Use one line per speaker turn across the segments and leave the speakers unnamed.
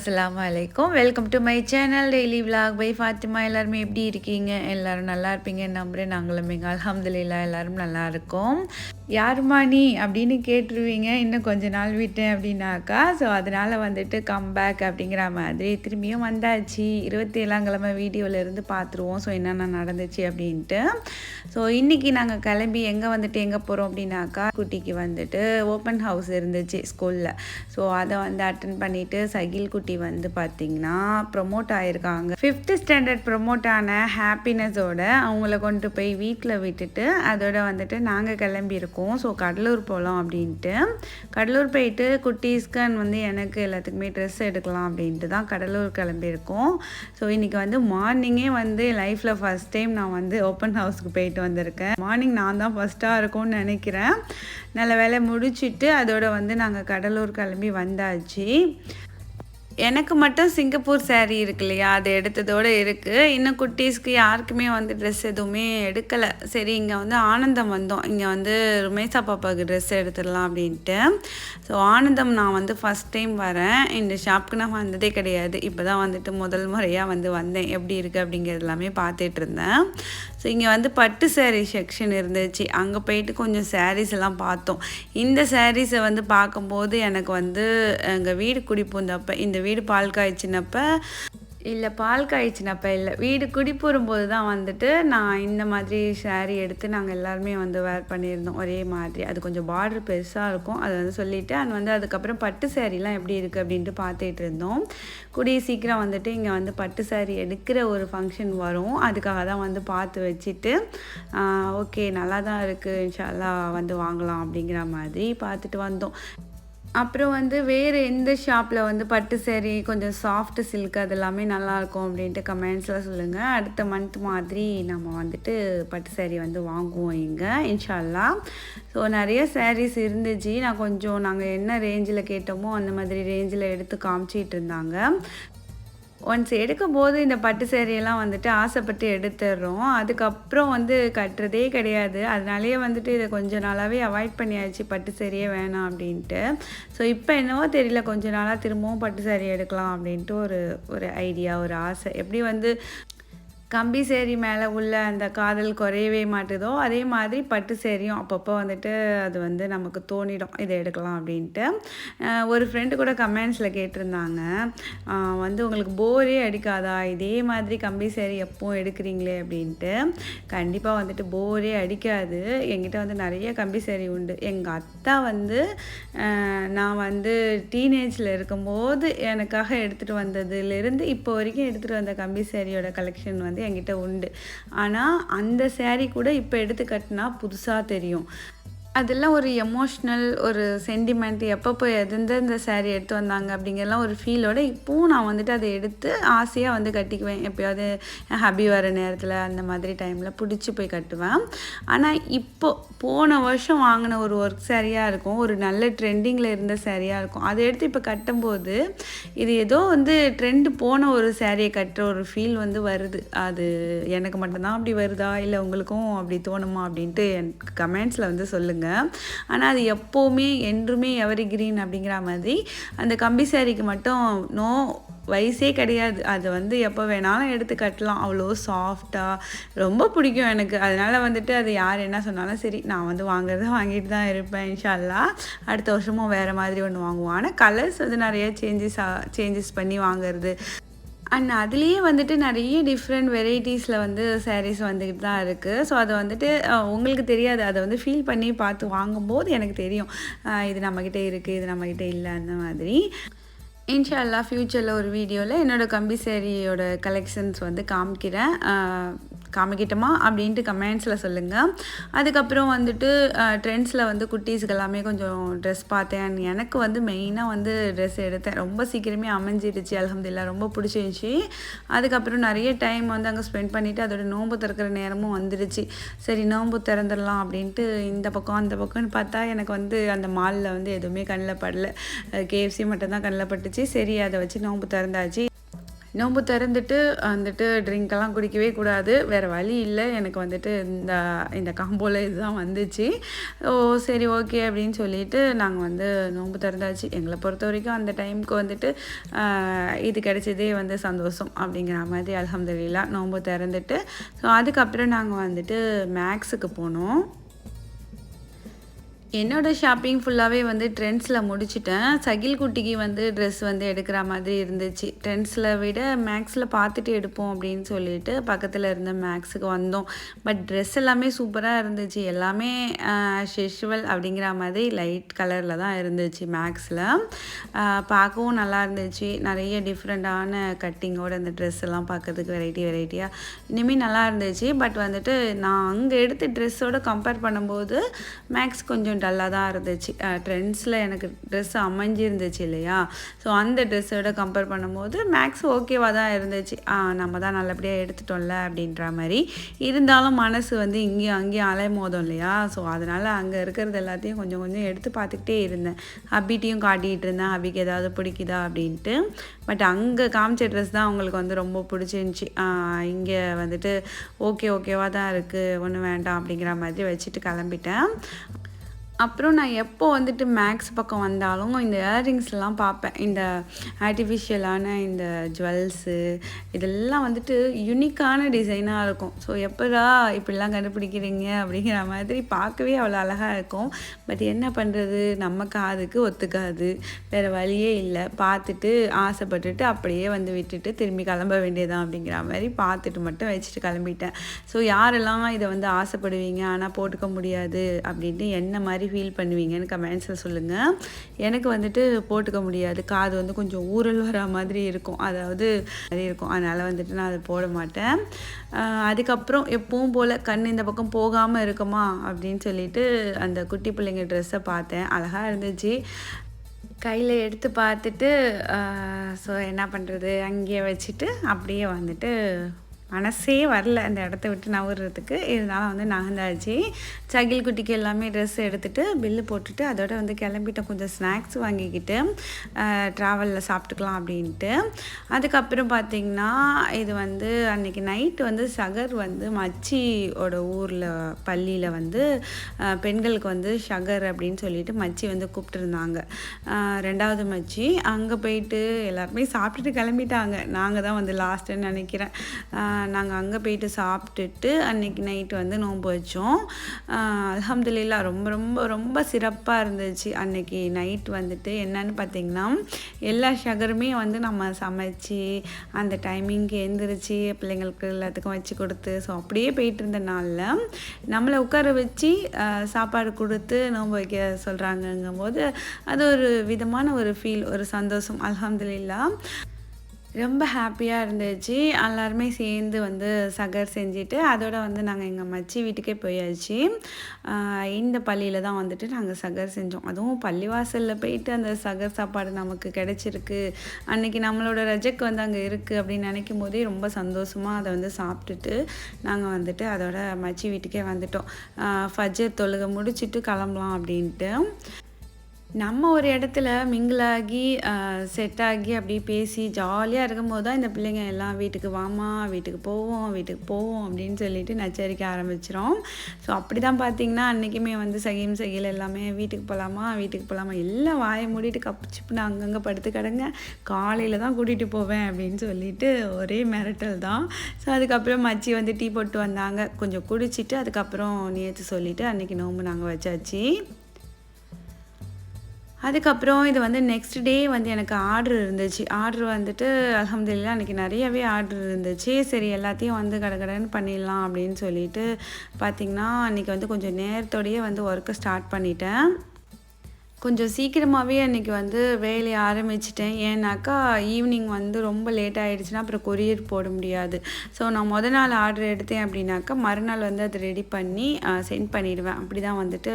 Friends அஸ்ஸலாமு அலைக்கும் welcome to my channel daily vlog by Fathima எல்லாருமே எப்படி இருக்கீங்க? எல்லாரும் நல்லா இருப்பீங்கன்னு நம்புறேன். நாங்களும் எங்கள் அல்ஹம்துலில்லா எல்லாரும் நல்லா இருக்கோம். யாருமா நீ? அப்படின்னு கேட்டுருவீங்க. இன்னும் கொஞ்ச நாள் விட்டேன் அப்படின்னாக்கா. ஸோ அதனால் வந்துட்டு கம்பேக் அப்படிங்கிற மாதிரி திரும்பியும் வந்தாச்சு. இருபத்தி ஏழாம் கிழமை வீடியோவில் இருந்து பார்த்துருவோம் ஸோ என்னென்ன நடந்துச்சு அப்படின்ட்டு. ஸோ இன்றைக்கி நாங்கள் கிளம்பி எங்கே வந்துட்டு எங்கே போகிறோம் அப்படின்னாக்கா குட்டிக்கு வந்துட்டு ஓப்பன் ஹவுஸ் இருந்துச்சு ஸ்கூலில் ஸோ அதை வந்து அட்டன் பண்ணிவிட்டு சகில் குட்டி வந்து வந்து பார்த்திங்கன்னா ப்ரொமோட் ஆகிருக்காங்க ஃபிஃப்த்து ஸ்டாண்டர்ட் ப்ரொமோட் ஆன ஹாப்பினஸோட அவங்கள கொண்டு போய் வீட்டில் விட்டுட்டு அதோட வந்துட்டு நாங்கள் கிளம்பியிருக்கோம் ஸோ கடலூர் போகலாம் அப்படின்ட்டு. கடலூர் போயிட்டு குட்டீஸ்கன் வந்து எனக்கு எல்லாத்துக்குமே ட்ரெஸ் எடுக்கலாம் அப்படின்ட்டு தான் கடலூர் கிளம்பியிருக்கோம் ஸோ இன்றைக்கி வந்து மார்னிங்கே வந்து லைஃப்பில் ஃபஸ்ட் டைம் நான் வந்து ஓப்பன் ஹவுஸ்க்கு போயிட்டு வந்திருக்கேன். மார்னிங் நான் தான் ஃபஸ்ட்டாக இருக்கும்னு நினைக்கிறேன். நல்ல வேலை முடிச்சுட்டு அதோட வந்து நாங்கள் கடலூர் கிளம்பி வந்தாச்சு. எனக்கு மட்டும் சிங்கப்பூர் சேரீ இருக்கு இல்லையா? அது எடுத்ததோடு இருக்குது இன்னும் குட்டீஸ்க்கு யாருக்குமே வந்து ட்ரெஸ் எதுவுமே எடுக்கலை. சரி இங்கே வந்து ஆனந்தம் வந்தோம். இங்கே வந்து ருமேசா பாப்பாவுக்கு ட்ரெஸ் எடுத்துடலாம் அப்படின்ட்டு. ஸோ ஆனந்தம் நான் வந்து ஃபஸ்ட் டைம் வரேன். இந்த ஷாப்புக்கு நான் வந்ததே கிடையாது. இப்போ தான் வந்துட்டு முதல் முறையாக வந்து வந்தேன். எப்படி இருக்குது அப்படிங்கிறது எல்லாமே பார்த்துட்டு இருந்தேன். ஸோ இங்கே வந்து பட்டு சேரீ செக்ஷன் இருந்துச்சு. அங்கே போயிட்டு கொஞ்சம் சாரீஸ் எல்லாம் பார்த்தோம். இந்த சாரீஸை வந்து பார்க்கும்போது எனக்கு வந்து எங்கள் வீடு குடி இந்த வீடு பால் காய்ச்சினப்ப இல்லை பால் காய்ச்சினப்ப இல்லை. வீடு குடி போது தான் வந்துட்டு நான் இந்த மாதிரி saree எடுத்து நாங்கள் எல்லாருமே வந்து வேர் பண்ணியிருந்தோம். ஒரே மாதிரி. அது கொஞ்சம் பார்டர் பெருசாக இருக்கும். அதை வந்து சொல்லிவிட்டு அண்ட் வந்து அதுக்கப்புறம் பட்டு சேரீலாம் எப்படி இருக்குது அப்படின்ட்டு பார்த்துட்டு இருந்தோம். கூடிய சீக்கிரம் வந்துட்டு இங்கே வந்து பட்டு சேரீ எடுக்கிற ஒரு ஃபங்க்ஷன் வரும். அதுக்காக தான் வந்து பார்த்து வச்சுட்டு ஓகே நல்லா தான் இருக்குது இன்ஷால்லா வந்து வாங்கலாம் அப்படிங்கிற மாதிரி பார்த்துட்டு வந்தோம். அப்புறம் வந்து வேறு எந்த ஷாப்பில் வந்து பட்டு சேரீ கொஞ்சம் சாஃப்ட் சில்க் அது எல்லாமே நல்லாயிருக்கும் அப்படின்ட்டு கமெண்ட்ஸில் சொல்லுங்கள் அடுத்த மந்த் மாதிரி நம்ம வந்துட்டு பட்டு சேரீ வந்து வாங்குவோம் இங்கே இன்ஷால்லா. ஸோ நிறைய சாரீஸ் இருந்துச்சு. நான் கொஞ்சம் நாங்கள் என்ன ரேஞ்சில் கேட்டோமோ அந்த மாதிரி ரேஞ்சில் எடுத்து காமிச்சிட்டு இருந்தாங்க. ஒன்ஸ் எடுக்கும் போது இந்த பட்டு சேரீயெல்லாம் வந்துட்டு ஆசைப்பட்டு எடுத்துடுறோம் அதுக்கப்புறம் வந்து கட்டுறதே கிடையாது. அதனாலேயே வந்துட்டு இதை கொஞ்ச நாளாகவே அவாய்ட் பண்ணியாச்சு. பட்டு சேரீயே வேணாம் அப்படின்ட்டு. ஸோ இப்போ என்னவோ தெரியல. கொஞ்ச நாளாக திரும்பவும் பட்டு சேரீ எடுக்கலாம் அப்படின்ட்டு ஒரு ஒரு ஐடியா ஒரு ஆசை. எப்படி வந்து கம்பி சேரி மேலே உள்ள அந்த காதல் குறையவே மாட்டுதோ அதே மாதிரி பட்டு சேரியும் அப்பப்போ வந்துட்டு அது வந்து நமக்கு தோணிடும். இதை எடுக்கலாம் அப்படின்ட்டு. ஒரு ஃப்ரெண்டு கூட கமெண்ட்ஸில் கேட்டிருந்தாங்க. வந்து உங்களுக்கு போரே அடிக்காதா? இதே மாதிரி கம்பி சேரி எப்போ எடுக்கிறீங்களே? அப்படின்ட்டு. கண்டிப்பாக வந்துட்டு போரே அடிக்காது. எங்கிட்ட வந்து நிறைய கம்பி சேரி உண்டு. எங்கள் அத்தா வந்து நான் வந்து டீனேஜில் இருக்கும்போது எனக்காக எடுத்துகிட்டு வந்ததுலேருந்து இப்போ வரைக்கும் எடுத்துகிட்டு வந்த கம்பி சேரியோட கலெக்ஷன் வந்து என்கிட்ட உண்டு. ஆனால் அந்த சேரீ கூட இப்போ எடுத்து கட்டினா புதுசாக தெரியும். அதெல்லாம் ஒரு எமோஷ்னல் ஒரு சென்டிமெண்ட் எப்பப்போ எந்தெந்த சேரீ எடுத்து வந்தாங்க அப்படிங்கிறலாம் ஒரு ஃபீலோட இப்போவும் நான் வந்துட்டு அதை எடுத்து ஆசையாக வந்து கட்டிக்குவேன். எப்போயாவது என் ஹபி வர நேரத்தில் அந்த மாதிரி டைமில் பிடிச்சி போய் கட்டுவேன். ஆனால் இப்போ போன வருஷம் வாங்கின ஒரு ஒர்க் சாரியாக இருக்கும். ஒரு நல்ல ட்ரெண்டிங்கில் இருந்த சேரீயாக இருக்கும். அதை எடுத்து இப்போ கட்டும்போது இது ஏதோ வந்து ட்ரெண்டு போன ஒரு சேரீயை கட்டுற ஒரு ஃபீல் வந்து வருது. அது எனக்கு மட்டும்தான் அப்படி வருதா? இல்லை உங்களுக்கும் அப்படி தோணுமா? அப்படின்ட்டு எனக்கு கமெண்ட்ஸில் வந்து சொல்லுங்கள் ஆனால் அது எப்போவுமே என்றுமே எவரி கிரீன் அப்படிங்கிற மாதிரி அந்த கம்பி சாரிக்கு மட்டும் நோ வயசே கிடையாது. அது வந்து எப்போ வேணாலும் எடுத்து கட்டலாம். அவ்வளோ சாஃப்டாக ரொம்ப பிடிக்கும் எனக்கு. அதனால் வந்துட்டு அது யார் என்ன சொன்னாலும் சரி நான் வந்து வாங்குறத வாங்கிட்டு தான் இருப்பேன் இன்ஷால்லா. அடுத்த வருஷமும் வேறு மாதிரி ஒன்று வாங்குவோம். ஆனால் கலர்ஸ் வந்து நிறைய சேஞ்சஸ் சேஞ்சஸ் பண்ணி வாங்குறது. அண்ட் அதுலேயே வந்துட்டு நிறைய டிஃப்ரெண்ட் வெரைட்டிஸில் வந்து சாரீஸ் வந்துக்கிட்டு தான் இருக்குது ஸோ அதை வந்துட்டு உங்களுக்கு தெரியாது. அதை வந்து ஃபீல் பண்ணி பார்த்து வாங்கும்போது எனக்கு தெரியும். இது நம்மக்கிட்ட இருக்குது இது நம்மக்கிட்ட இல்லை அந்த மாதிரி இன்ஷால்லா ஃப்யூச்சரில் ஒரு வீடியோவில் என்னோடய கம்பி சேரீயோட கலெக்ஷன்ஸ் வந்து காமிக்கிறேன். காமிக்கிட்டோமா அப்படின்ட்டு கமெண்ட்ஸில் சொல்லுங்கள் அதுக்கப்புறம் வந்துட்டு ட்ரெண்ட்ஸில் வந்து குட்டீஸ்க்கு எல்லாமே கொஞ்சம் ட்ரெஸ் பார்த்தேன். எனக்கு வந்து மெயினாக வந்து ட்ரெஸ் எடுத்தேன். ரொம்ப சீக்கிரமே அமைஞ்சிடுச்சு அலமதுல்லா ரொம்ப பிடிச்சிருந்துச்சி அதுக்கப்புறம் நிறைய டைம் வந்து அங்கே ஸ்பெண்ட் பண்ணிவிட்டு அதோட நோன்பு திறக்கிற நேரமும் வந்துடுச்சு. சரி நோன்பு திறந்துடலாம் அப்படின்ட்டு இந்த பக்கம் அந்த பக்கம்னு பார்த்தா எனக்கு வந்து அந்த மாலில் வந்து எதுவுமே கண்ணில் படல. கேஎஃப்சி மட்டும்தான் கண்ணில் பட்டுச்சு. சரி அதை வச்சு நோன்பு திறந்தாச்சு. நோன்பு திறந்துட்டு வந்துட்டு ட்ரிங்க்கெல்லாம் குடிக்கவே கூடாது. வேறு வழி இல்லை. எனக்கு வந்துட்டு இந்த இந்த காம்போவில் இதுதான் வந்துச்சு. ஓ சரி ஓகே அப்படின்னு சொல்லிட்டு நாங்கள் வந்து நோன்பு திறந்தாச்சு. எங்களை பொறுத்த வரைக்கும் அந்த டைமுக்கு வந்துட்டு இது கிடைச்சதே வந்து சந்தோஷம் அப்படிங்கிற மாதிரி அலமதுல்லா நோன்பு திறந்துட்டு. ஸோ அதுக்கப்புறம் நாங்கள் வந்துட்டு மேக்ஸுக்கு போனோம். என்னோடய ஷாப்பிங் ஃபுல்லாகவே வந்து ட்ரெண்ட்ஸில் முடிச்சிட்டேன். சகில் குட்டிக்கு வந்து ட்ரெஸ் வந்து எடுக்கிற மாதிரி இருந்துச்சு. ட்ரெண்ட்ஸில் விட மேக்ஸில் பார்த்துட்டு எடுப்போம் அப்படின்னு சொல்லிட்டு பக்கத்தில் இருந்த மேக்ஸுக்கு வந்தோம். பட் ட்ரெஸ் எல்லாமே சூப்பராக இருந்துச்சு. எல்லாமே ஷெஷுவல் அப்படிங்கிற மாதிரி லைட் கலரில் தான் இருந்துச்சு மேக்ஸில் பார்க்கவும் நல்லா இருந்துச்சு. நிறைய டிஃப்ரெண்ட்டான கட்டிங்கோட அந்த ட்ரெஸ் எல்லாம் பார்க்கறதுக்கு வெரைட்டி வெரைட்டியாக இனிமேல் நல்லா இருந்துச்சு. பட் வந்துட்டு நான் அங்கே எடுத்த ட்ரெஸ்ஸோட கம்பேர் பண்ணும்போது மேக்ஸ் கொஞ்சம் டல்லாக தான் இருந்துச்சு. ட்ரெண்ட்ஸில் எனக்கு ட்ரெஸ் அமைஞ்சிருந்துச்சு இல்லையா? ஸோ அந்த ட்ரெஸ்ஸோட கம்பேர் பண்ணும்போது மேக்ஸ் ஓகேவாக தான் இருந்துச்சு. நம்ம தான் நல்லபடியாக எடுத்துட்டோம்ல அப்படின்ற மாதிரி. இருந்தாலும் மனசு வந்து இங்கேயும் அங்கேயும் அலைமோதும் இல்லையா? ஸோ அதனால் அங்கே இருக்கிறது எல்லாத்தையும் கொஞ்சம் கொஞ்சம் எடுத்து பார்த்துக்கிட்டே இருந்தேன். ஹப்பிட்டையும் காட்டிகிட்டு இருந்தேன். அபிக்கு ஏதாவது பிடிக்குதா அப்படின்ட்டு. பட் அங்கே காமிச்ச ட்ரெஸ் தான் அவங்களுக்கு வந்து ரொம்ப பிடிச்சிருந்துச்சி. இங்கே வந்துட்டு ஓகே ஓகேவாக தான் இருக்குது ஒன்றும் வேண்டாம் அப்படிங்கிற மாதிரி வச்சுட்டு கிளம்பிட்டேன். அப்புறம் நான் எப்போ வந்துட்டு மேக்ஸ் பக்கம் வந்தாலும் இந்த இயரிங்ஸ்லாம் பார்ப்பேன். இந்த ஆர்டிஃபிஷியலான இந்த ஜுவல்ஸு இதெல்லாம் வந்துட்டு யுனிக்கான டிசைனாக இருக்கும். ஸோ எப்படா இப்படிலாம் கண்டுபிடிக்கிறீங்க அப்படிங்கிற மாதிரி பார்க்கவே அவ்வளோ அழகாக இருக்கும். பட் என்ன பண்ணுறது நம்ம காதுக்கு ஒத்துக்காது. வேறு வழியே இல்லை. பார்த்துட்டு ஆசைப்பட்டுட்டு அப்படியே வந்து விட்டுட்டு திரும்பி கிளம்ப வேண்டியதான் அப்படிங்கிற மாதிரி பார்த்துட்டு மட்டும் வச்சுட்டு கிளம்பிட்டேன். ஸோ யாரெல்லாம் இதை வந்து ஆசைப்படுவீங்க? ஆனால் போட்டுக்க முடியாது அப்படின்ட்டு என்ன மாதிரி ஃபீல் பண்ணுவீங்கன்னு கமெண்ட்ஸில் சொல்லுங்கள் எனக்கு வந்துட்டு போட்டுக்க முடியாது. காது வந்து கொஞ்சம் ஊறல் வர மாதிரி இருக்கும். அதாவது மாதிரி இருக்கும். அதனால் வந்துட்டு நான் அதை போட மாட்டேன். அதுக்கப்புறம் எப்பவும் போல் கண் இந்த பக்கம் போகாமல் இருக்குமா அப்படின்னு சொல்லிட்டு அந்த குட்டி பிள்ளைங்க ட்ரெஸ்ஸை பார்த்தேன். அழகாக இருந்துச்சு. கையில் எடுத்து பார்த்துட்டு ஸோ என்ன பண்ணுறது அங்கேயே வச்சுட்டு அப்படியே வந்துட்டு மனசே வரல அந்த இடத்த விட்டு நவுறதுக்கு. இருந்தாலும் வந்து நகர்ந்தாச்சு. சகில் குட்டிக்கு எல்லாமே ட்ரெஸ் எடுத்துட்டு பில்லு போட்டுட்டு அதோட வந்து கிளம்பிட்டோம். கொஞ்சம் ஸ்நாக்ஸ் வாங்கிக்கிட்டு ட்ராவலில் சாப்பிட்டுக்கலாம் அப்படின்ட்டு. அதுக்கப்புறம் பார்த்திங்கன்னா இது வந்து அன்னைக்கு நைட்டு வந்து சகர் வந்து மச்சியோட ஊரில் பள்ளியில் வந்து பெண்களுக்கு வந்து ஷகர் அப்படின்னு சொல்லிட்டு மச்சி வந்து கூப்பிட்டுருந்தாங்க. ரெண்டாவது மச்சி அங்கே போயிட்டு எல்லாருமே சாப்பிட்டுட்டு கிளம்பிட்டாங்க. நாங்கள் தான் வந்து லாஸ்ட்டுன்னு நினைக்கிறேன். நாங்கள் அங்கே போயிட்டு சாப்பிட்டுட்டு அன்னைக்கு நைட்டு வந்து நோன்பு வச்சோம். அலமதுல்லா ரொம்ப ரொம்ப ரொம்ப சிறப்பாக இருந்துச்சு. அன்னைக்கு நைட் வந்துட்டு என்னன்னு பார்த்தீங்கன்னா எல்லா ஷகருமே வந்து நம்ம சமைச்சு அந்த டைமிங்க்கு எழுந்திரிச்சு பிள்ளைங்களுக்கு எல்லாத்துக்கும் வச்சு கொடுத்து ஸோ அப்படியே போயிட்டு இருந்த நாளில் நம்மளை உட்கார வச்சு சாப்பாடு கொடுத்து நோன்பு வைக்க சொல்கிறாங்கங்கும் போது அது ஒரு விதமான ஒரு ஃபீல் ஒரு சந்தோஷம். அலமதுல்லா ரொம்ப ஹாப்பியாக இருந்துச்சு. எல்லாருமே சேர்ந்து வந்து சகர் செஞ்சுட்டு அதோட வந்து நாங்கள் எங்கள் மச்சி வீட்டுக்கே போயாச்சு. இந்த பள்ளியில் தான் வந்துட்டு நாங்கள் சகர் செஞ்சோம். அதுவும் பள்ளிவாசலில் போயிட்டு அந்த சகர் சாப்பாடு நமக்கு கிடச்சிருக்கு. அன்னைக்கு நம்மளோட ரஜக்கு வந்து அங்கே இருக்குது அப்படின்னு நினைக்கும் போதே ரொம்ப சந்தோஷமாக அதை வந்து சாப்பிட்டுட்டு நாங்கள் வந்துட்டு அதோட மச்சி வீட்டுக்கே வந்துட்டோம். ஃபஜர் தொழுகை முடிச்சிட்டு கிளம்பலாம் அப்படின்ட்டு. நம்ம ஒரு இடத்துல மிங்கிளாகி செட் ஆகி அப்படியே பேசி ஜாலியாக இருக்கும்போது தான் இந்த பிள்ளைங்க எல்லாம் வீட்டுக்கு வாமா வீட்டுக்கு போவோம் வீட்டுக்கு போவோம் அப்படின்னு சொல்லிட்டு நச்சரிக்க ஆரம்பிச்சிரும். ஸோ அப்படி தான் பார்த்தீங்கன்னா அன்றைக்குமே வந்து சகிம் சகில் எல்லாமே வீட்டுக்கு போகலாமா வீட்டுக்கு போகலாமா எல்லாம் வாயை மூடிட்டு கப்பிச்சுப்புன்னு அங்கங்கே படுத்து கிடங்க. காலையில் தான் கூட்டிகிட்டு போவேன் அப்படின்னு சொல்லிட்டு ஒரே மிரட்டல் தான். ஸோ அதுக்கப்புறம் மச்சி வந்து டீ போட்டு வந்தாங்க. கொஞ்சம் குடிச்சிட்டு அதுக்கப்புறம் நேற்று சொல்லிவிட்டு அன்றைக்கி நோம்பு நாங்கள் வச்சாச்சு. அதுக்கப்புறம் இது வந்து நெக்ஸ்ட் டே வந்து எனக்கு ஆர்டர் இருந்துச்சு. ஆர்டர் வந்துட்டு அல்ஹம்துலில்லாஹ் அன்றைக்கி நிறையவே ஆர்டர் இருந்துச்சு. சரி எல்லாத்தையும் வந்து கடகடன்னு பண்ணிடலாம் அப்படின்னு சொல்லிட்டு பார்த்திங்கன்னா அன்றைக்கி வந்து கொஞ்சம் நேரத்தோடையே வந்து ஒர்க்கை ஸ்டார்ட் பண்ணிட்டேன். கொஞ்சம் சீக்கிரமாகவே அன்றைக்கி வந்து வேலையை ஆரம்பிச்சிட்டேன். ஏன்னாக்கா ஈவினிங் வந்து ரொம்ப லேட் ஆகிடுச்சுன்னா அப்புறம் கொரியர் போட முடியாது. ஸோ நான் முத நாள் ஆர்டர் எடுத்தேன் அப்படின்னாக்கா மறுநாள் வந்து அதை ரெடி பண்ணி சென்ட் பண்ணிடுவேன். அப்படி தான் வந்துட்டு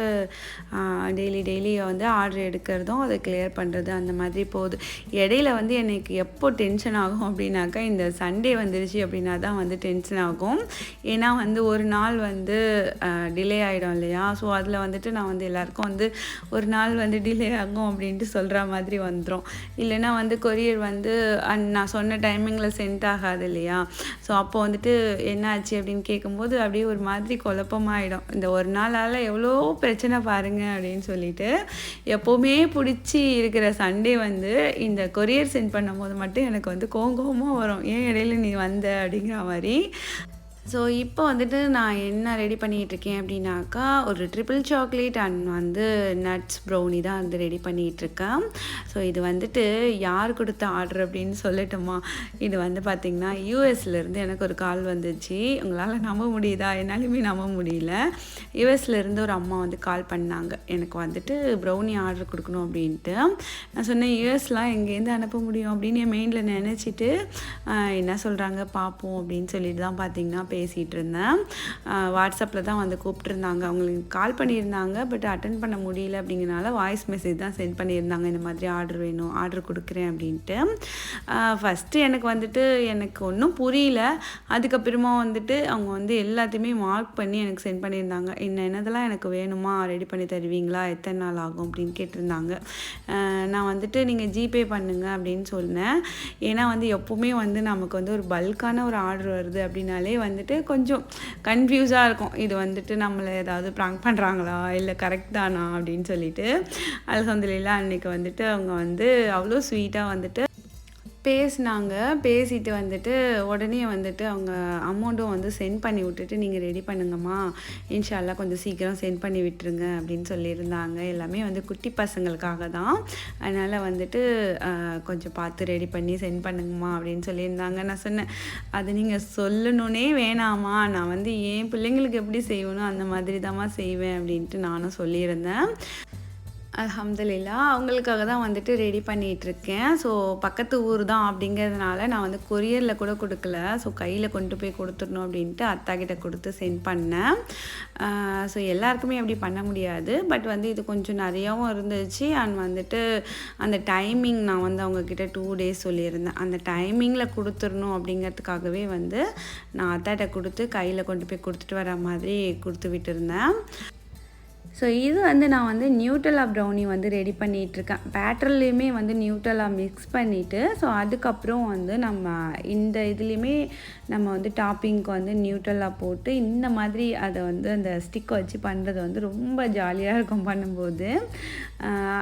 டெய்லி டெய்லி வந்து ஆர்டர் எடுக்கிறதும் அதை கிளியர் பண்ணுறது அந்த மாதிரி போகுது. இடையில வந்து எனக்கு எப்போ டென்ஷன் ஆகும் அப்படின்னாக்கா இந்த சண்டே வந்துருச்சு அப்படின்னா தான் வந்து டென்ஷன் ஆகும். ஏன்னா வந்து ஒரு நாள் வந்து டிலே ஆகிடும் இல்லையா? ஸோ அதில் வந்துட்டு நான் வந்து எல்லாருக்கும் வந்து ஒரு நாள் வந்து வந்து டிலே ஆகும் அப்படின்ட்டு சொல்கிற மாதிரி வந்துடும் இல்லைன்னா வந்து கொரியர் வந்து அந் நான் சொன்ன டைமிங்கில் சென்ட் ஆகாது இல்லையா? ஸோ அப்போ வந்துட்டு என்ன ஆச்சு அப்படின்னு கேட்கும்போது அப்படியே ஒரு மாதிரி குழப்பமாயிடும். இந்த ஒரு நாளால் எவ்வளோ பிரச்சனை பாருங்க அப்படின்னு சொல்லிட்டு எப்போவுமே பிடிச்சி இருக்கிற சண்டே வந்து இந்த கொரியர் சென்ட் பண்ணும்போது மட்டும் எனக்கு வந்து கோங்கோமும் வரும். ஏன் இடையில நீ வந்த? அப்படிங்கிற மாதிரி. ஸோ இப்போ வந்துட்டு நான் என்ன ரெடி பண்ணிகிட்டு இருக்கேன் அப்படின்னாக்கா ஒரு ட்ரிபிள் சாக்லேட் அண்ட் வந்து நட்ஸ் ப்ரௌனி தான் வந்து ரெடி பண்ணிகிட்ருக்கேன் ஸோ இது வந்துட்டு யார் கொடுத்த ஆர்டர் அப்படின்னு சொல்லட்டுமா? இது வந்து பார்த்திங்கன்னா யூஎஸ்லேருந்து எனக்கு ஒரு கால் வந்துச்சு. உங்களால் நம்ப முடியுதா? என்னாலுமே நம்ப முடியல. யூஎஸ்லேருந்து ஒரு அம்மா வந்து கால் பண்ணாங்க. எனக்கு வந்துட்டு ப்ரௌனி ஆர்டர் கொடுக்கணும் அப்படின்ட்டு. நான் சொன்னேன் யூஎஸ்லாம் எங்கேருந்து அனுப்ப முடியும் அப்படின்னு என் மெயினில் நினச்சிட்டு என்ன சொல்கிறாங்க பார்ப்போம் அப்படின்னு சொல்லிட்டு தான் பார்த்தீங்கன்னா பேசிகிட்டு இருந்தேன் வாட்ஸ்அப்பில் தான் வந்து கூப்பிட்டுருந்தாங்க அவங்களுக்கு கால் பண்ணியிருந்தாங்க. பட் அட்டன் பண்ண முடியல அப்படிங்கிறனால வாய்ஸ் மெசேஜ் தான் சென்ட் பண்ணியிருந்தாங்க. இந்த மாதிரி ஆர்டர் வேணும் ஆர்டர் கொடுக்குறேன் அப்படின்ட்டு. ஃபஸ்ட்டு எனக்கு வந்துட்டு எனக்கு ஒன்றும் புரியல. அதுக்கப்புறமா வந்துட்டு அவங்க வந்து எல்லாத்தையுமே மார்க் பண்ணி எனக்கு சென்ட் பண்ணியிருந்தாங்க. என்ன என்னதெல்லாம் எனக்கு வேணுமா? ரெடி பண்ணி தருவீங்களா? எத்தனை நாள் ஆகும் அப்படின்னு கேட்டிருந்தாங்க. நான் வந்துட்டு நீங்கள் ஜிபே பண்ணுங்க அப்படின்னு சொன்னேன். ஏன்னா வந்து எப்போவுமே வந்து நமக்கு வந்து ஒரு பல்கான ஒரு ஆர்டர் வருது அப்படின்னாலே வந்துட்டு கொஞ்சம் கன்ஃபியூஸாக இருக்கும். இது வந்துட்டு நம்மளை ஏதாவது ப்ராங்க் பண்ணுறாங்களா இல்லை கரெக்ட் தானா? அப்படின்னு சொல்லிட்டு. அலகம்துலில்லா அன்றைக்கி வந்துட்டு அவங்க வந்து அவ்வளோ ஸ்வீட்டாக வந்துட்டு பேசினாங்க. பேசிட்டு வந்துட்டு உடனே வந்துட்டு அவங்க அமௌண்ட்டும் வந்து சென்ட் பண்ணி விட்டுட்டு நீங்கள் ரெடி பண்ணுங்கம்மா. இன்ஷால்லாம் கொஞ்சம் சீக்கிரம் சென்ட் பண்ணி விட்டுருங்க அப்படின்னு சொல்லியிருந்தாங்க. எல்லாமே வந்து குட்டி பசங்களுக்காக தான். அதனால் வந்துட்டு கொஞ்சம் பார்த்து ரெடி பண்ணி சென்ட் பண்ணுங்கம்மா அப்படின்னு சொல்லியிருந்தாங்க. நான் சொன்னேன் அது நீங்கள் சொல்லணுன்னே வேணாமா நான் வந்து ஏன் பிள்ளைங்களுக்கு எப்படி செய்யணும்? அந்த மாதிரி தாம்மா செய்வேன். அப்படின்ட்டு நானும் சொல்லியிருந்தேன். அலமதுல்லா அவங்களுக்காக தான் வந்துட்டு ரெடி பண்ணிகிட்ருக்கேன் ஸோ பக்கத்து ஊர் தான் அப்படிங்கிறதுனால நான் வந்து கொரியரில் கூட கொடுக்கல. ஸோ கையில் கொண்டு போய் கொடுத்துடணும் அப்படின்ட்டு அத்தா கிட்ட கொடுத்து சென்ட் பண்ணேன். ஸோ எல்லாருக்குமே அப்படி பண்ண முடியாது. பட் வந்து இது கொஞ்சம் நிறையாவும் இருந்துச்சு. அண்ட் வந்துட்டு அந்த டைமிங் நான் வந்து அவங்கக்கிட்ட டூ டேஸ் சொல்லியிருந்தேன். அந்த டைமிங்கில் கொடுத்துடணும் அப்படிங்கிறதுக்காகவே வந்து நான் அத்தாட்ட கொடுத்து கையில் கொண்டு போய் கொடுத்துட்டு வர மாதிரி கொடுத்து விட்டுருந்தேன். ஸோ இது வந்து நான் வந்து நியூட்டலா ப்ரௌனி வந்து ரெடி பண்ணிகிட்ருக்கேன் பேட்டர்லேயுமே வந்து நியூட்டலா மிக்ஸ் பண்ணிவிட்டு ஸோ அதுக்கப்புறம் வந்து நம்ம இந்த இதுலேயுமே நம்ம வந்து டாப்பிங்க்கு வந்து நியூட்டலா போட்டு இந்த மாதிரி அதை வந்து அந்த ஸ்டிக்கை வச்சு பண்ணுறது வந்து ரொம்ப ஜாலியாக இருக்கும் பண்ணும்போது.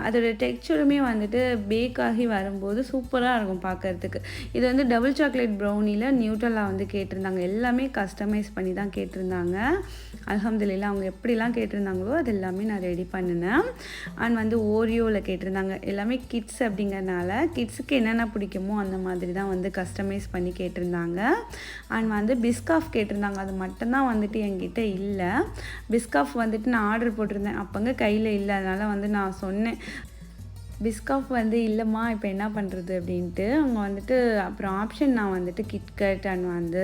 அதோட டெக்ஸ்சருமே வந்துட்டு பேக் ஆகி வரும்போது சூப்பராக இருக்கும் பார்க்கறதுக்கு. இது வந்து டபுள் சாக்லேட் ப்ரௌனியில் நியூட்டலா வந்து கேட்டிருந்தாங்க. எல்லாமே கஸ்டமைஸ் பண்ணி தான் கேட்டிருந்தாங்க. அலமதுல்லா அவங்க எப்படிலாம் கேட்டிருந்தாங்களோ அது எல்லாமே நான் ரெடி பண்ணினேன். அண்ட் வந்து ஓரியோவில் கேட்டிருந்தாங்க. எல்லாமே கிட்ஸ் அப்படிங்கிறனால கிட்ஸுக்கு என்னென்ன பிடிக்குமோ அந்த மாதிரி தான் வந்து கஸ்டமைஸ் பண்ணி கேட்டிருந்தாங்க. அண்ட் வந்து பிஸ்காஃப் கேட்டிருந்தாங்க. அது மட்டும்தான் வந்துட்டு என்கிட்ட இல்லை. பிஸ்காஃப் வந்துட்டு நான் ஆர்டர் போட்டிருந்தேன். அப்போங்க கையில் இல்லை. அதனால் வந்து நான் சொன்னேன். பிஸ்காஃப் வந்து இல்லைம்மா இப்போ என்ன பண்ணுறது அப்படின்ட்டு அவங்க வந்துட்டு அப்புறம் ஆப்ஷன் நான் வந்துட்டு கிட்கட் அண்ட் வந்து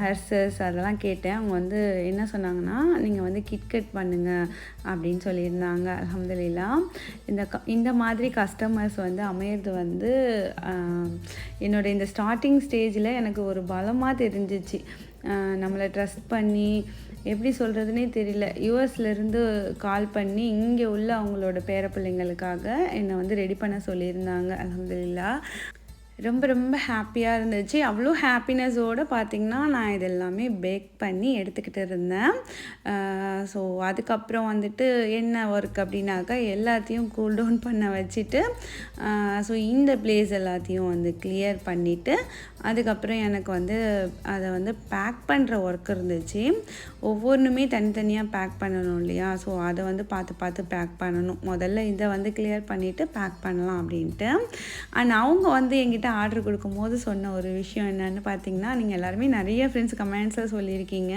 ஹர்சஸ் அதெல்லாம் கேட்டேன். அவங்க வந்து என்ன சொன்னாங்கன்னா நீங்கள் வந்து கிட்கட் பண்ணுங்க அப்படின்னு சொல்லியிருந்தாங்க அல்ஹம்துலில்லா. இந்த க இந்த மாதிரி கஸ்டமர்ஸ் வந்து அமையிறது வந்து ஆஹ், என்னோட இந்த ஸ்டார்டிங் ஸ்டேஜில் எனக்கு ஒரு பலமாக தெரிஞ்சிச்சு. நம்மளை ட்ரஸ்ட் பண்ணி எப்படி சொல்கிறதுனே தெரியல. யூஎஸ்லேருந்து கால் பண்ணி இங்கே உள்ள அவங்களோட பேர பிள்ளைங்களுக்காக என்னை வந்து ரெடி பண்ண சொல்லியிருந்தாங்க. அலமதுல்லா ரொம்ப ரொம்ப ஹாப்பியாக இருந்துச்சு. அவ்வளோ ஹாப்பினஸோடு பார்த்திங்கன்னா நான் இது எல்லாமே பேக் பண்ணி எடுத்துக்கிட்டு இருந்தேன். ஸோ அதுக்கப்புறம் வந்துட்டு என்ன ஒர்க் அப்படின்னாக்கா எல்லாத்தையும் கூல் டவுன் பண்ண வச்சுட்டு ஸோ இந்த பிளேஸ் எல்லாத்தையும் வந்து கிளியர் பண்ணிவிட்டு அதுக்கப்புறம் எனக்கு வந்து அதை வந்து பேக் பண்ணுற ஒர்க் இருந்துச்சு. ஒவ்வொன்றுமே தனித்தனியாக பேக் பண்ணணும் இல்லையா? ஸோ அதை வந்து பார்த்து பார்த்து பேக் பண்ணணும். முதல்ல இதை வந்து கிளியர் பண்ணிவிட்டு பேக் பண்ணலாம் அப்படின்ட்டு. அண்ட் அவங்க வந்து எங்கிட்ட ஆர்டர் கொடுக்கும்போது சொன்ன ஒரு விஷயம் என்னென்னு பார்த்தீங்கன்னா நீங்கள் எல்லாருமே நிறைய ஃப்ரெண்ட்ஸ் கமெண்ட்ஸில் சொல்லியிருக்கீங்க.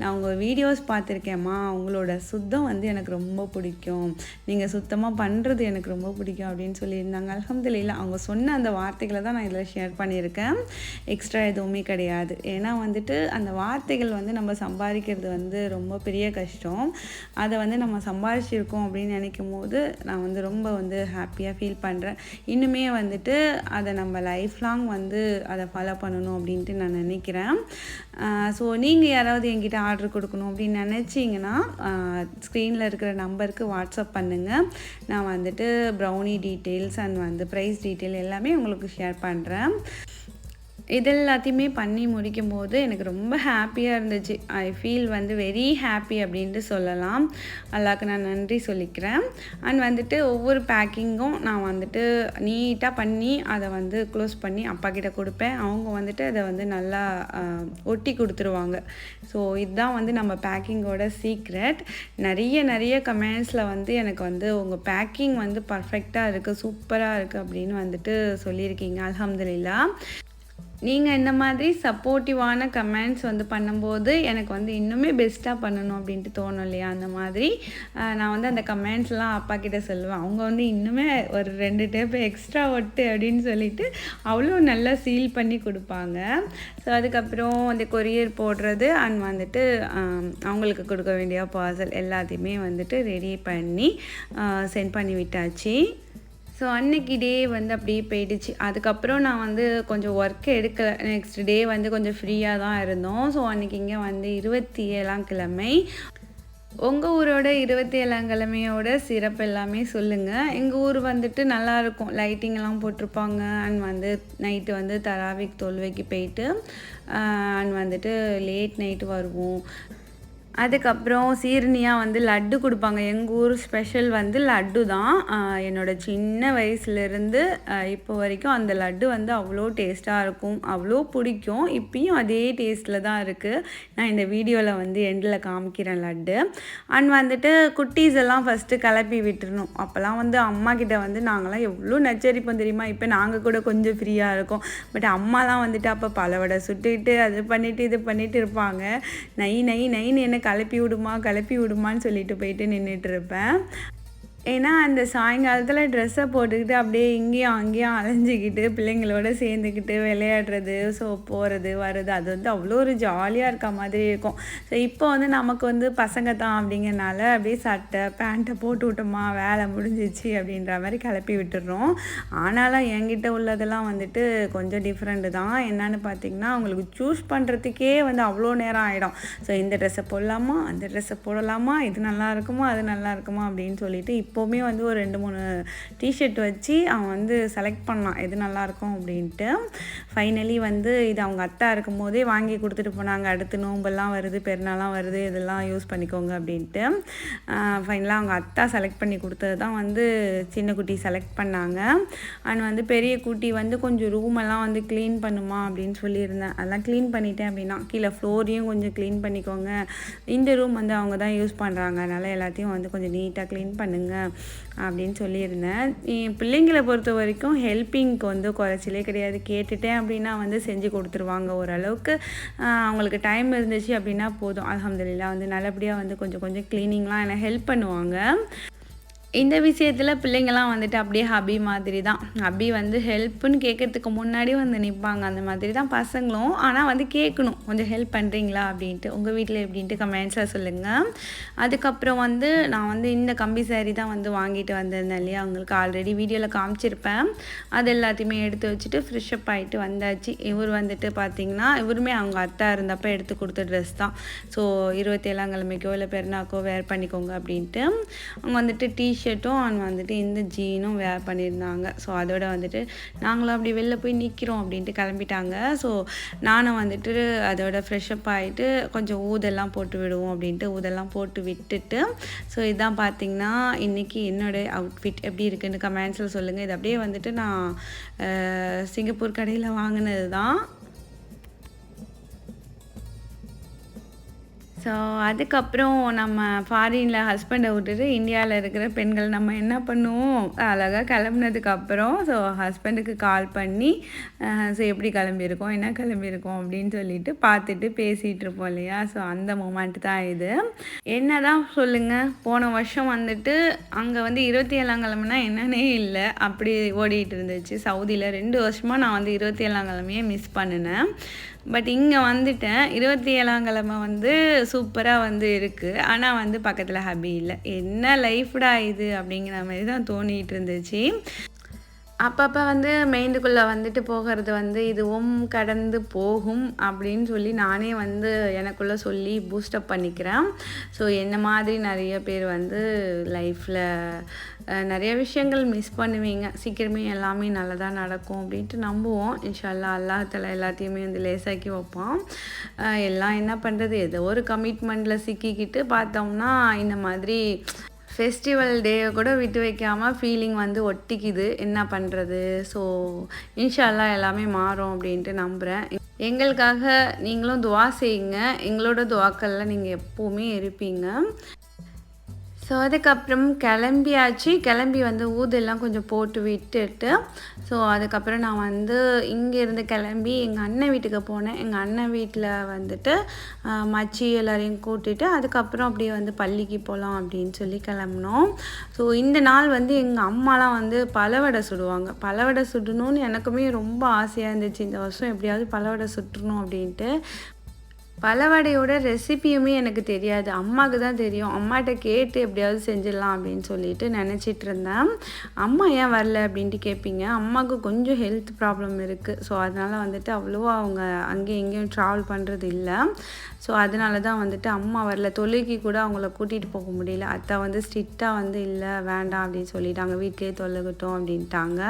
நான் உங்கள் வீடியோஸ் பார்த்துருக்கேம்மா. அவங்களோட சுத்தம் வந்து எனக்கு ரொம்ப பிடிக்கும். நீங்கள் சுத்தமாக பண்ணுறது எனக்கு ரொம்ப பிடிக்கும் அப்படின்னு சொல்லியிருந்தாங்க. அலமதுல அவங்க சொன்ன அந்த வார்த்தைகளை தான் நான் இதில் ஷேர் பண்ணியிருக்கேன். எக்ஸ்ட்ரா எதுவுமே கிடையாது. ஏன்னா வந்துட்டு அந்த வார்த்தைகள் வந்து நம்ம சம்பாதிக்கிறது வந்து ரொம்ப பெரிய கஷ்டம். அதை வந்து நம்ம சம்பாதிச்சிருக்கோம் அப்படின்னு நினைக்கும் போது நான் வந்து ரொம்ப வந்து ஹாப்பியாக ஃபீல் பண்ணுறேன் இன்னுமே வந்துட்டு அதை நம்ம லைஃப் லாங் வந்து அதை ஃபாலோ பண்ணணும் அப்படின்ட்டு நான் நினைக்கிறேன். ஸோ நீங்கள் யாராவது என்கிட்ட ஆர்டர் கொடுக்கணும் அப்படின்னு நினச்சிங்கன்னா ஸ்க்ரீனில் இருக்கிற நம்பருக்கு வாட்ஸ்அப் பண்ணுங்கள் நான் வந்துட்டு ப்ரௌனி டீட்டெயில்ஸ் அண்ட் வந்து ப்ரைஸ் டீட்டெயில் எல்லாமே உங்களுக்கு ஷேர் பண்ணுறேன் இது எல்லாத்தையுமே பண்ணி முடிக்கும் போது எனக்கு ரொம்ப ஹாப்பியாக இருந்துச்சு. ஐ ஃபீல் வந்து வெரி ஹாப்பி அப்படின்ட்டு சொல்லலாம். அல்லாக்கு நான் நன்றி சொல்லிக்கிறேன். அண்ட் வந்துட்டு ஒவ்வொரு பேக்கிங்கும் நான் வந்துட்டு நீட்டாக பண்ணி அதை வந்து க்ளோஸ் பண்ணி அப்பா கிட்ட கொடுப்பேன். அவங்க வந்துட்டு அதை வந்து நல்லா ஒட்டி கொடுத்துருவாங்க. ஸோ இதுதான் வந்து நம்ம பேக்கிங்கோட சீக்ரெட் நிறைய நிறைய கமெண்ட்ஸில் வந்து எனக்கு வந்து உங்கள் பேக்கிங் வந்து பர்ஃபெக்டாக இருக்குது சூப்பராக இருக்குது அப்படின்னு வந்துட்டு சொல்லியிருக்கீங்க. அலமதுல்லா நீங்கள் இந்த மாதிரி சப்போர்ட்டிவான கமெண்ட்ஸ் வந்து பண்ணும்போது எனக்கு வந்து இன்னுமே பெஸ்ட்டாக பண்ணணும் அப்படின்ட்டு தோணும் இல்லையா? அந்த மாதிரி நான் வந்து அந்த கமெண்ட்ஸ்லாம் அப்பா கிட்டே சொல்லுவேன். அவங்க வந்து இன்னுமே ஒரு ரெண்டு டேப் எக்ஸ்ட்ரா ஒட்டு அப்படின்னு சொல்லிட்டு அவ்வளோ நல்லா சீல் பண்ணி கொடுப்பாங்க. ஸோ அதுக்கப்புறம் அந்த கொரியர் போடுறது அண்ட் வந்துட்டு அவங்களுக்கு கொடுக்க வேண்டிய பார்சல் எல்லாத்தையுமே வந்துட்டு ரெடி பண்ணி சென்ட் பண்ணி விட்டாச்சு. ஸோ அன்னைக்கு டே வந்து அப்படியே போயிடுச்சு. அதுக்கப்புறம் நான் வந்து கொஞ்சம் ஒர்க் எடுக்கலை. நெக்ஸ்ட் டே வந்து கொஞ்சம் ஃப்ரீயாக தான் இருந்தோம். ஸோ அன்னைக்கு இங்கே வந்து இருபத்தி ஏழாம் கிழமை. உங்கள் ஊரோட இருபத்தி ஏழாம் கிழமையோட சிறப்பு எல்லாமே சொல்லுங்கள் எங்கள் ஊர் வந்துட்டு நல்லாயிருக்கும் லைட்டிங்கெல்லாம் போட்டிருப்பாங்க. அண்ட் வந்து நைட்டு வந்து தராவிக் தொல்வைக்கு போயிட்டு அண்ட் வந்துட்டு லேட் நைட்டு வருவோம். அதுக்கப்புறம் சீரணியாக வந்து லட்டு கொடுப்பாங்க. எங்கள் ஊர் ஸ்பெஷல் வந்து லட்டு தான் என்னோடய சின்ன வயசுலேருந்து இப்போ வரைக்கும் அந்த லட்டு வந்து அவ்வளோ டேஸ்ட்டாக இருக்கும். அவ்வளோ பிடிக்கும். இப்பயும் அதே டேஸ்ட்டில் தான் இருக்குது நான் இந்த வீடியோவில் வந்து எண்டில் காமிக்கிறேன் லட்டு. அண்ட் வந்துட்டு குட்டீஸ் எல்லாம் ஃபஸ்ட்டு கிளப்பி விட்டுருணும் அப்போல்லாம் வந்து அம்மா கிட்ட வந்து நாங்களாம் எவ்வளோ நச்சரிப்போம் தெரியுமா? இப்போ நாங்கள் கூட கொஞ்சம் ஃப்ரீயாக இருக்கோம். பட் அம்மாலாம் வந்துட்டு அப்போ பலவடை சுட்டுட்டு அது பண்ணிவிட்டு இது பண்ணிட்டு இருப்பாங்க. நை நை நைன்னு எனக்கு கிளப்பி விடுமா கிளப்பி விடுமான்னு சொல்லிட்டு போயிட்டு நின்றுட்டு இருப்பேன். ஏன்னா அந்த சாயங்காலத்தில் ட்ரெஸ்ஸை போட்டுக்கிட்டு அப்படியே இங்கேயும் அங்கேயும் அலைஞ்சிக்கிட்டு பிள்ளைங்களோட சேர்ந்துக்கிட்டு விளையாடுறது ஸோ போகிறது வர்றது அது வந்து அவ்வளோ ஒரு ஜாலியாக இருக்க மாதிரி இருக்கும். ஸோ இப்போ வந்து நமக்கு வந்து பசங்க தான் அப்படிங்கிறனால அப்படியே சட்டை பேண்ட்டை போட்டு விட்டோமா வேலை முடிஞ்சிச்சு அப்படின்ற மாதிரி கிளப்பி விட்டுடுறோம் ஆனாலும் என்கிட்ட உள்ளதெல்லாம் வந்துட்டு கொஞ்சம் டிஃப்ரெண்ட்டு தான். என்னன்னு பார்த்தீங்கன்னா அவங்களுக்கு சூஸ் பண்ணுறதுக்கே வந்து அவ்வளோ நேரம் ஆகிடும் ஸோ இந்த ட்ரெஸ்ஸை போடலாமா? அந்த ட்ரெஸ்ஸை போடலாமா? இது நல்லா இருக்குமா? அது நல்லா இருக்குமா? அப்படின்னு சொல்லிட்டு இப்போவுமே வந்து ஒரு ரெண்டு மூணு டிஷர்ட் வச்சு அவன் வந்து செலக்ட் பண்ணான் எது நல்லாயிருக்கும் அப்படின்ட்டு. ஃபைனலி வந்து இது அவங்க அத்தா இருக்கும் போதே வாங்கி கொடுத்துட்டு போனாங்க. அடுத்து நோம்பெல்லாம் வருது பெருநாளாம் வருது இதெல்லாம் யூஸ் பண்ணிக்கோங்க அப்படின்ட்டு. ஃபைனலாக அவங்க அத்தா செலக்ட் பண்ணி கொடுத்தது தான் வந்து சின்ன குட்டி செலக்ட் பண்ணாங்க. அண்ட் வந்து பெரிய குட்டி வந்து கொஞ்சம் ரூமெல்லாம் வந்து க்ளீன் பண்ணுமா அப்படின்னு சொல்லியிருந்தேன். அதெல்லாம் க்ளீன் பண்ணிட்டேன் அப்படின்னா கீழே ஃப்ளோரையும் கொஞ்சம் க்ளீன் பண்ணிக்கோங்க. இந்த ரூம் வந்து அவங்க தான் யூஸ் பண்ணுறாங்க அதனால் எல்லாத்தையும் வந்து கொஞ்சம் நீட்டாக க்ளீன் பண்ணுங்கள் அப்படின்னு சொல்லியிருந்தேன். என் பிள்ளைங்களை பொறுத்த வரைக்கும் ஹெல்ப்பிங்க்கு வந்து குறைச்சலே கிடையாது. கேட்டுட்டேன் அப்படின்னா வந்து செஞ்சு கொடுத்துருவாங்க ஓரளவுக்கு. அவங்களுக்கு டைம் இருந்துச்சு அப்படின்னா போதும். அல்ஹம்துலில்லாஹ் வந்து நல்லபடியாக வந்து கொஞ்சம் கொஞ்சம் க்ளீனிங்லாம் என்னை ஹெல்ப் பண்ணுவாங்க. இந்த விஷயத்தில் பிள்ளைங்கள்லாம் வந்துட்டு அப்படியே ஹபி மாதிரி தான் ஹபி வந்து ஹெல்ப்புன்னு கேட்கறதுக்கு முன்னாடி வந்து நிற்பாங்க அந்த மாதிரி தான் பசங்களும். ஆனால் வந்து கேட்கணும் கொஞ்சம் ஹெல்ப் பண்ணுறீங்களா அப்படின்ட்டு. உங்கள் வீட்டில் எப்படின்ட்டு கமெண்ட்ஸாக சொல்லுங்கள் அதுக்கப்புறம் வந்து நான் வந்து இந்த கம்பி சாரி தான் வந்து வாங்கிட்டு வந்திருந்தேன் இல்லையா? உங்களுக்கு ஆல்ரெடி வீடியோவில் காமிச்சிருப்பேன். அது எல்லாத்தையுமே எடுத்து வச்சுட்டு ஃப்ரெஷ்அப் ஆகிட்டு வந்தாச்சு. இவர் வந்துட்டு பார்த்தீங்கன்னா இவருமே அவங்க அத்தா இருந்தப்போ எடுத்து கொடுத்த ட்ரெஸ் தான். ஸோ இருபத்தேழாம் கிழமைக்கோ இல்லை பெருநாக்கோ வேர் பண்ணிக்கோங்க அப்படின்ட்டு. அவங்க வந்துட்டு டிஷர்ட்டும் அண்ட் வந்துட்டு இந்த ஜீனும் வேர் பண்ணியிருந்தாங்க. ஸோ அதோட வந்துட்டு நாங்களும் அப்படி வெளில போய் நிற்கிறோம் அப்படின்ட்டு கிளம்பிட்டாங்க. ஸோ நானும் வந்துட்டு அதோட ஃப்ரெஷ்அப் ஆகிட்டு கொஞ்சம் ஊதெல்லாம் போட்டு விடுவோம் அப்படின்ட்டு ஊதெல்லாம் போட்டு விட்டுட்டு ஸோ இதான் பார்த்தீங்கன்னா இன்றைக்கி என்னோடய அவுட்ஃபிட் எப்படி இருக்குன்னு கமெண்ட்ஸில் சொல்லுங்கள் இது அப்படியே வந்துட்டு நான் சிங்கப்பூர் கடையில் வாங்கினது தான் ஸோ அதுக்கப்புறம் நம்ம ஃபாரினில் ஹஸ்பண்டை விட்டுட்டு இந்தியாவில் இருக்கிற பெண்கள் நம்ம என்ன பண்ணுவோம்? அழகாக கிளம்புனதுக்கப்புறம் ஸோ ஹஸ்பண்டுக்கு கால் பண்ணி ஸோ எப்படி கிளம்பியிருக்கோம்? என்ன கிளம்பியிருக்கோம்? அப்படின்னு சொல்லிட்டு பார்த்துட்டு பேசிகிட்டு இருப்போம் இல்லையா? ஸோ அந்த மூமெண்ட் தான் இது. என்ன தான் சொல்லுங்கள் போன வருஷம் வந்துட்டு அங்கே வந்து இருபத்தி ஏழாம் கிழமைனா என்னன்னே இல்லை. அப்படி ஓடிட்டு இருந்துச்சு. சவுதியில் ரெண்டு வருஷமாக நான் வந்து இருபத்தி ஏழாம் கிழமையே மிஸ் பண்ணினேன். பட் இங்கே வந்துட்டேன். இருபத்தி ஏழாம் கிழமை வந்து சூப்பராக வந்து இருக்குது ஆனால் வந்து பக்கத்தில் ஹபி இல்லை. என்ன லைஃப்டா இது அப்படிங்கிற மாதிரி தான் தோணிகிட்டு இருந்துச்சு. அப்பப்போ வந்து மைண்டுக்குள்ளே வந்துட்டு போகிறது வந்து இதுவும் கடந்து போகும் அப்படின்னு சொல்லி நானே வந்து எனக்குள்ளே சொல்லி பூஸ்டப் பண்ணிக்கிறேன். ஸோ என்ன மாதிரி நிறைய பேர் வந்து லைஃப்பில் நிறைய விஷயங்கள் மிஸ் பண்ணுவீங்க. சீக்கிரமே எல்லாமே நல்லதாக நடக்கும் அப்படின்ட்டு நம்புவோம். இன்ஷால்லா அல்லாஹத்தில் எல்லாத்தையுமே வந்து லேசாக்கி வைப்போம். எல்லாம் என்ன பண்ணுறது ஏதோ ஒரு கமிட்மெண்ட்டில் சிக்கிக்கிட்டு பார்த்தோம்னா இந்த மாதிரி ஃபெஸ்டிவல் டேயை கூட விட்டு வைக்காமல் ஃபீலிங் வந்து ஒட்டிக்குது. என்ன பண்ணுறது ஸோ இன்ஷால்லா எல்லாமே மாறும் அப்படின்ட்டு நம்புகிறேன் எங்களுக்காக நீங்களும் துவா செய்யுங்க. எங்களோட துவாக்களில் நீங்கள் எப்போவுமே இருப்பீங்க. ஸோ அதுக்கப்புறம் கிளம்பியாச்சு. கிளம்பி வந்து ஊதெல்லாம் கொஞ்சம் போட்டு விட்டுட்டு ஸோ அதுக்கப்புறம் நான் வந்து இங்கேருந்து கிளம்பி எங்கள் அண்ணன் வீட்டுக்கு போனேன். எங்கள் அண்ணன் வீட்டில் வந்துட்டு மச்சி எல்லோரையும் கூட்டிட்டு அதுக்கப்புறம் அப்படியே வந்து பள்ளிக்கு போகலாம் அப்படின்னு சொல்லி கிளம்புனோம். ஸோ இந்த நாள் வந்து எங்கள் அம்மாலாம் வந்து பலவடை சுடுவாங்க. பலவடை சுடணும்னு எனக்குமே ரொம்ப ஆசையாக இருந்துச்சு. இந்த வருஷம் எப்படியாவது பலவடை சுட்டணும் அப்படின்ட்டு. பலவடையோட ரெசிபியுமே எனக்கு தெரியாது. அம்மாவுக்கு தான் தெரியும். அம்மாட்ட கேட்டு எப்படியாவது செஞ்சிடலாம் அப்படின்னு சொல்லிட்டு நினச்சிட்டு இருந்தேன். அம்மா ஏன் வரல அப்படின்ட்டு கேட்பீங்க அம்மாவுக்கு கொஞ்சம் ஹெல்த் ப்ராப்ளம் இருக்குது ஸோ அதனால் வந்துட்டு அவ்வளோவா அவங்க அங்கேயும் இங்கேயும் ட்ராவல் பண்ணுறது இல்லை. ஸோ அதனால தான் வந்துட்டு அம்மா வரல. தொழுகி கூட அவங்கள கூட்டிகிட்டு போக முடியல. அத்தை வந்து ஸ்ட்ரிக்டாக வந்து இல்லை வேண்டாம் அப்படின்னு சொல்லிட்டாங்க. வீட்லேயே தொழுகட்டும் அப்படின்ட்டாங்க.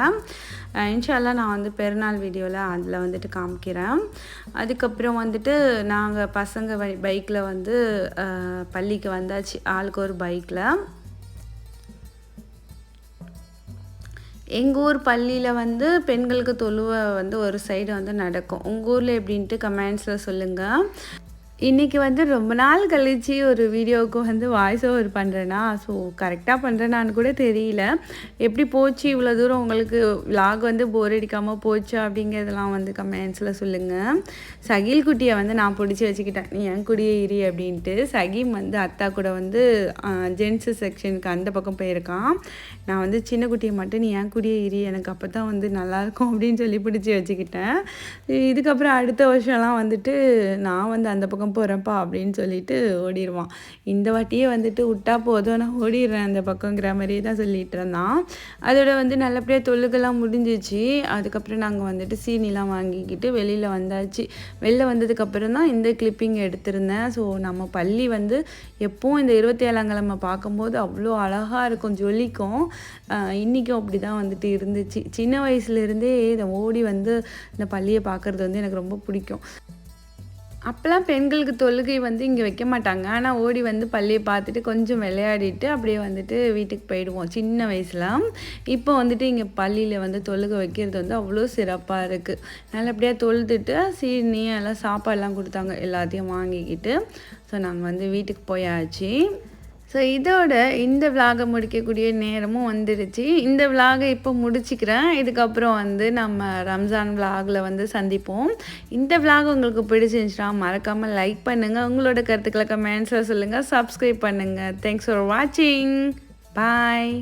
இன்ஷால்லாம் நான் வந்து பெருநாள் வீடியோவில் அதில் வந்துட்டு காமிக்கிறேன். அதுக்கப்புறம் வந்துட்டு நாங்கள் பசங்க பைக்கில் வந்து பள்ளிக்கு வந்தாச்சு. ஆளுக்கு ஒரு பைக்கில் எங்கள் ஊர் பள்ளியில் வந்து பெண்களுக்கு தொழுவை வந்து ஒரு சைடு வந்து நடக்கும். உங்கள் ஊரில் எப்படின்ட்டு கமெண்ட்ஸில் சொல்லுங்கள் இன்றைக்கி வந்து ரொம்ப நாள் கழித்து ஒரு வீடியோவுக்கு வந்து வாய்ஸ் ஓவர் பண்ணுறேன்னா ஸோ கரெக்டாக பண்ணுறேனான்னு கூட தெரியல. எப்படி போச்சு இவ்வளோ தூரம் உங்களுக்கு? விலாக் வந்து போர் அடிக்காமல் போச்சு அப்படிங்கிறதெல்லாம் வந்து கமெண்ட்ஸில் சொல்லுங்கள் சகில் குட்டியை வந்து நான் பிடிச்சி வச்சுக்கிட்டேன். நீ என் குடியே இரு அப்படின்ட்டு. சகீம் வந்து அத்தா கூட வந்து ஜென்ஸு செக்ஷனுக்கு அந்த பக்கம் போயிருக்கான். நான் வந்து சின்ன குட்டியை மட்டும் நீ என் குடியே இரு. எனக்கு அப்போ தான் வந்து நல்லாயிருக்கும் அப்படின்னு சொல்லி பிடிச்சி வச்சுக்கிட்டேன். இதுக்கப்புறம் அடுத்த வருஷம்லாம் வந்துட்டு நான் வந்து அந்த பக்கம் போகிறப்பா அப்படின்னு சொல்லிட்டு ஓடிடுவான் இந்த வாட்டியே வந்துட்டு விட்டா போதும் நான் ஓடிடுறேன் அந்த பக்கங்கிற மாதிரியே தான் சொல்லிட்டு இருந்தான். அதோட வந்து நல்லபடியாக தொழுகெல்லாம் முடிஞ்சிச்சு. அதுக்கப்புறம் நாங்கள் வந்துட்டு சீனிலாம் வாங்கிக்கிட்டு வெளியில் வந்தாச்சு. வெளில வந்ததுக்கப்புறம் தான் இந்த கிளிப்பிங் எடுத்திருந்தேன். ஸோ நம்ம பள்ளி வந்து எப்போவும் இந்த இருபத்தி ஏழாம் கிழமை பார்க்கும்போது அவ்வளோ அழகாக இருக்கும் ஜொலிக்கும். இன்றைக்கும் அப்படி தான் வந்துட்டு இருந்துச்சு. சின்ன வயசுலேருந்தே இதை ஓடி வந்து இந்த பள்ளியை பார்க்குறது வந்து எனக்கு ரொம்ப பிடிக்கும். அப்போல்லாம் பெண்களுக்கு தொழுகை வந்து இங்கே வைக்க மாட்டாங்க. ஆனால் ஓடி வந்து பள்ளியை பார்த்துட்டு கொஞ்சம் விளையாடிட்டு அப்படியே வந்துட்டு வீட்டுக்கு போயிடுவோம். சின்ன வயசில். இப்போ வந்துட்டு இங்கே பள்ளியில் வந்து தொழுகை வைக்கிறது வந்து அவ்வளோ சிறப்பாக இருக்குது நல்லபடியாக தொழுதுட்டு சீனி எல்லாம் சாப்பாடெல்லாம் கொடுத்தாங்க. எல்லாத்தையும் வாங்கிக்கிட்டு. ஸோ நாங்கள் வந்து வீட்டுக்கு போயாச்சு. ஸோ இதோட இந்த விலாகை முடிக்கக்கூடிய நேரமும் வந்துடுச்சு இந்த விலாகை இப்போ முடிச்சுக்கிறேன். இதுக்கப்புறம் வந்து நம்ம ரம்ஜான் விலாகில் வந்து சந்திப்போம். இந்த விலாக் உங்களுக்கு பிடிச்சிருந்துச்சுன்னா மறக்காமல் லைக் பண்ணுங்கள் உங்களோட கருத்துக்களை கமெண்ட்ஸில் சொல்லுங்கள் சப்ஸ்கிரைப் பண்ணுங்கள் தேங்க்ஸ் ஃபார் வாட்சிங் பாய்